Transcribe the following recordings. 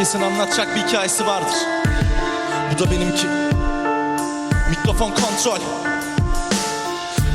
Herkesin anlatacak bir hikayesi vardır. Bu da benimki. Mikrofon kontrol.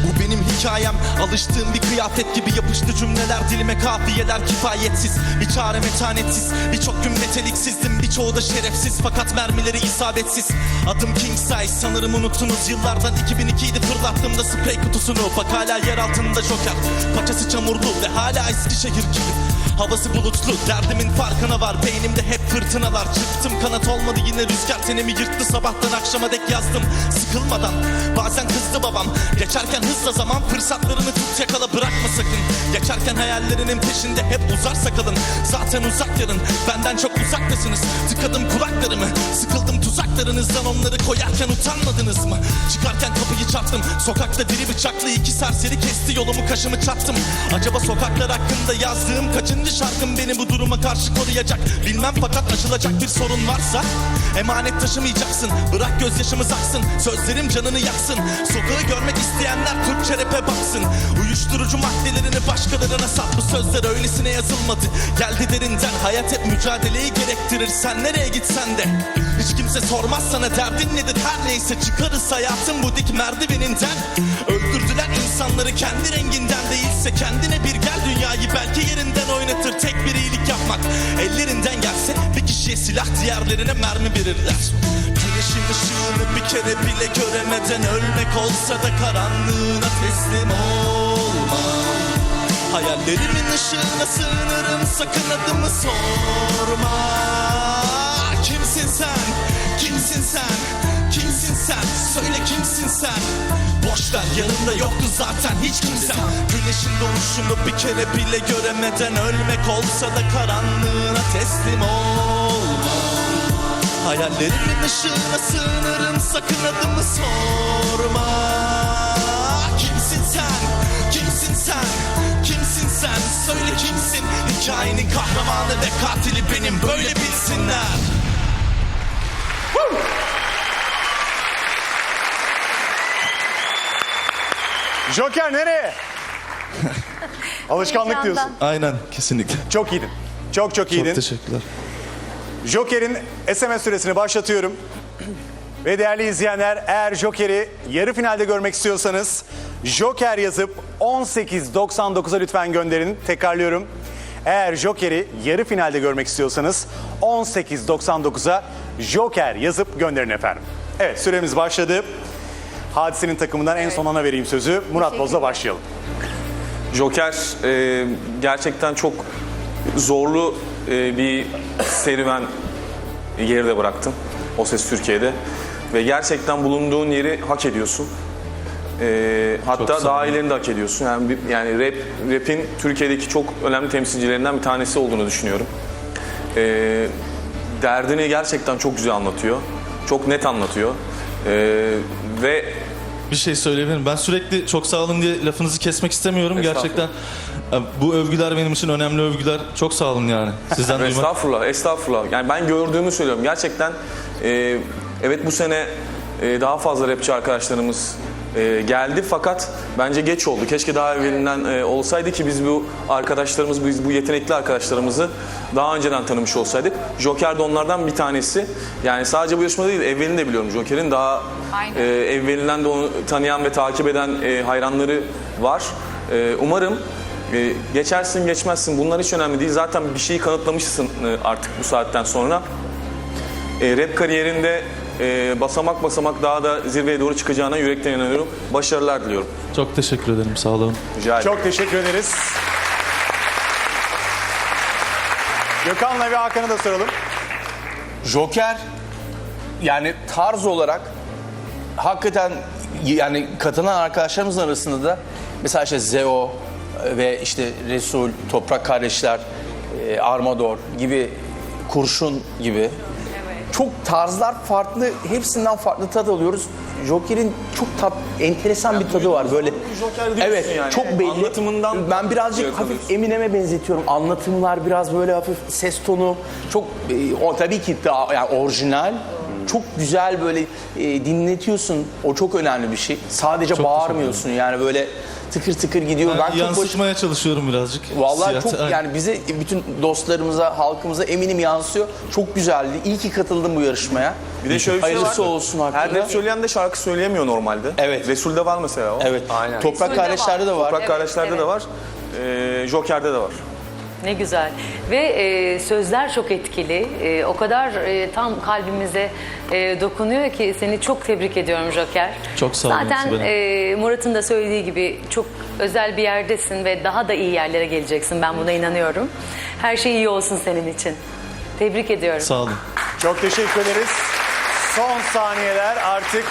Bu benim hikayem. Alıştığım bir kıyafet gibi yapıştı cümleler. Dilime kafiyeler kifayetsiz. Bir çare metanetsiz. Birçok gün meteliksizdim. Birçoğu da şerefsiz. Fakat mermileri isabetsiz. Adım King Size. Sanırım unuttunuz. Yıllardan 2002'ydi fırlattığımda sprey kutusunu. Bak hala yer altında joker. Paçası çamurlu ve hala Eskişehir gibi Havası bulutlu derdimin farkına var. Beynimde hep fırtınalar Çıktım kanat olmadı. Yine rüzgar Tenimi yırttı? Sabahtan akşama dek yazdım. Sıkılmadan bazen kızdı babam. Geçerken hızla zaman fırsatlarını tut yakala bırakma sakın. Geçerken hayallerinin peşinde hep uzar sakalın Zaten uzak yarın benden çok uzaktasınız. Tıkadım kulaklarımı sıkıldım tuzaklarınızdan Onları koyarken utanmadınız mı? Çıkarken kapıyı çarptım Sokakta diri bıçaklı iki serseri kesti yolumu kaşımı çattım. Acaba sokaklar hakkında yazdığım kaçıncı şarkım beni bu duruma karşı koruyacak? Bilmem fakat aşılacak bir sorun varsa Emanet taşımayacaksın. Bırak gözyaşımı aksın Sözlerim canını yaksın. Sokağı görmek isteyenler Türkçe rap'e baksın. Uyuşturucu maddelerini başkalarına sat. Bu sözler öylesine yazılmadı. Geldi derinden hayat hep mücadeleyi gerektirir. Sen nereye gitsen de hiç kimse sormaz sana derdin nedir? Her neyse Çıkarız hayatın bu dik merdiveninden. Öldürdüler insanları kendi renginden değilse Kendine bir gel. Dünyayı belki yerinden oynatır Tek bir iyilik yapmak. Ellerinden gelse Bir kişiye silah diğerlerine mermi verirler. Güneşin ışığını bir kere bile göremeden Ölmek olsa da karanlığına teslim olma Hayallerimin ışığına sığınırım sakın adımı sorma. Kimsin sen? Kimsin sen? Kimsin sen? Söyle kimsin sen? Boş ver yanımda yoktu zaten hiç kimsen Güneşin doğuşunu bir kere bile göremeden Ölmek olsa da karanlığına teslim olma Hayallerimin ışığına sığınırım sakın adımı sorma Kimsin sen? Kimsin sen? Kimsin sen? Söyle kimsin? Hikayenin kahramanı ve katili benim böyle bilsinler Joker nereye? Alışkanlık Heyecandan. diyorsun. Aynen kesinlikle Çok iyiydin. Çok çok iyiydin. Çok teşekkürler Joker'in SMS süresini başlatıyorum. Ve değerli izleyenler eğer Joker'i yarı finalde görmek istiyorsanız Joker yazıp 18.99'a lütfen gönderin. Tekrarlıyorum. Eğer Joker'i yarı finalde görmek istiyorsanız 18.99'a Joker yazıp gönderin efendim. Evet süremiz başladı. Hadisenin takımından en son ana vereyim sözü. Murat Boz'la başlayalım. Joker e, gerçekten çok zorlu e, bir serüven geride bıraktın. O Ses Türkiye'de. Ve gerçekten bulunduğun yeri hak ediyorsun. E, hatta sağ ol. daha ilerini de hak ediyorsun. Yani, bir- yani rap, rap'in Türkiye'deki çok önemli temsilcilerinden bir tanesi olduğunu düşünüyorum. E, derdini gerçekten çok güzel anlatıyor. Çok net anlatıyor. E, ve Bir şey söyleyebilirim. Ben sürekli çok sağ olun diye lafınızı kesmek istemiyorum. Gerçekten e, bu övgüler benim için önemli övgüler. Çok sağ olun yani. Sizden duymak. Estağfurullah, estağfurullah. Yani ben gördüğümü söylüyorum. Gerçekten e, evet bu sene e, daha fazla rapçi arkadaşlarımız e, geldi fakat bence geç oldu. Keşke daha evvelinden e, olsaydı ki biz bu arkadaşlarımız, biz bu yetenekli arkadaşlarımızı daha önceden tanımış olsaydık. Joker de onlardan bir tanesi. Yani sadece bu yarışmada değil, evvelini de biliyorum. Joker'in daha Aynen. e, evvelinden de onu tanıyan ve takip eden e, hayranları var. E, umarım e, geçersin geçmezsin bunlar hiç önemli değil. Zaten bir şeyi kanıtlamışsın e, artık bu saatten sonra. E, rap kariyerinde e, basamak basamak daha da zirveye doğru çıkacağına yürekten inanıyorum. Başarılar diliyorum. Çok teşekkür ederim. Sağ olun. Rica ederim. Çok teşekkür ederiz. Gökhan'la ve Hakan'a da soralım. Joker yani tarz olarak hakikaten yani katılan arkadaşlarımızın arasında da mesela işte Zeo ve işte Resul, Toprak Kardeşler, e, Armador gibi Kurşun gibi çok tarzlar farklı, hepsinden farklı tad alıyoruz. Joker'in çok tat, enteresan bir tadı var böyle. Joker Evet, yani. çok belli. Anlatımından ben birazcık yakalıyorsun. hafif Eminem'e benzetiyorum. Anlatımlar biraz böyle hafif ses tonu çok e, o tabii ki daha yani orijinal. Çok güzel böyle e, dinletiyorsun. O çok önemli bir şey. Sadece Çok bağırmıyorsun yani böyle tıkır tıkır gidiyor. Ben, çok baş- Yansıtmaya çalışıyorum birazcık. Vallahi Hissiyatı, çok yani bize bütün dostlarımıza, halkımıza eminim yansıyor. Çok güzeldi. İyi ki katıldım bu yarışmaya. Bir de şöyle bir şey Hayırlısı var. olsun Her hakkında. rap söyleyen de şarkı söyleyemiyor normalde. Evet. Resul'de var mesela o. Evet. Aynen. Toprak Resul'de kardeşlerde de var. Toprak Evet, Kardeşler'de evet. de var. Ee, Joker'de de var. Ne güzel. Ve e, sözler çok etkili. E, o kadar e, tam kalbimize e, dokunuyor ki seni çok tebrik ediyorum Joker. Çok sağ olun Zaten e, Murat'ın da söylediği gibi çok özel bir yerdesin ve daha da iyi yerlere geleceksin. Ben buna inanıyorum. Her şey iyi olsun senin için. Tebrik ediyorum. Sağ olun. Çok teşekkür ederiz. Son saniyeler artık.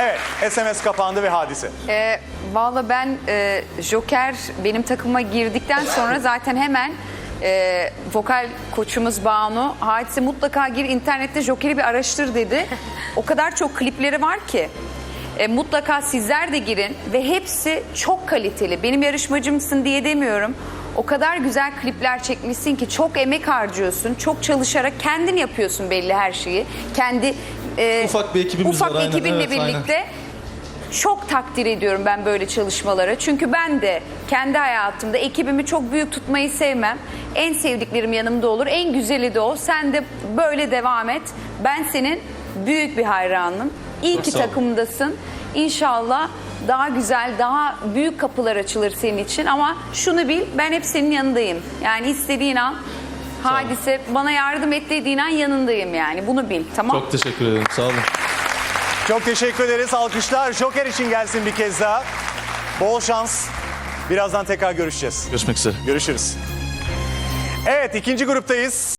Evet, SMS kapandı ve hadise. E, Valla ben e, Joker benim takıma girdikten sonra zaten hemen e, vokal koçumuz Banu Hadise mutlaka gir internette Joker'i bir araştır dedi. O kadar çok klipleri var ki. E, mutlaka sizler de girin ve hepsi çok kaliteli. Benim yarışmacımsın diye demiyorum. O kadar güzel klipler çekmişsin ki çok emek harcıyorsun. Çok çalışarak kendin yapıyorsun belli her şeyi. Kendi e, Ufak bir ekibimiz ufak var, aynen. ekibinle Evet, aynen. Çok takdir ediyorum ben böyle çalışmaları. Çünkü ben de kendi hayatımda ekibimi çok büyük tutmayı sevmem. En sevdiklerim yanımda olur. En güzeli de o. Sen de böyle devam et. Ben senin büyük bir hayranım. İyi Çok ki takımdasın. İnşallah daha güzel, daha büyük kapılar açılır senin için. Ama şunu bil, ben hep senin yanındayım. Yani istediğin an, hadise bana yardım et dediğin an yanındayım yani. Bunu bil, tamam? Çok teşekkür ederim. Sağ olun. Çok teşekkür ederiz. Alkışlar Joker için gelsin bir kez daha. Bol şans. Birazdan tekrar görüşeceğiz. Görüşmek üzere. Görüşürüz. Evet, ikinci gruptayız.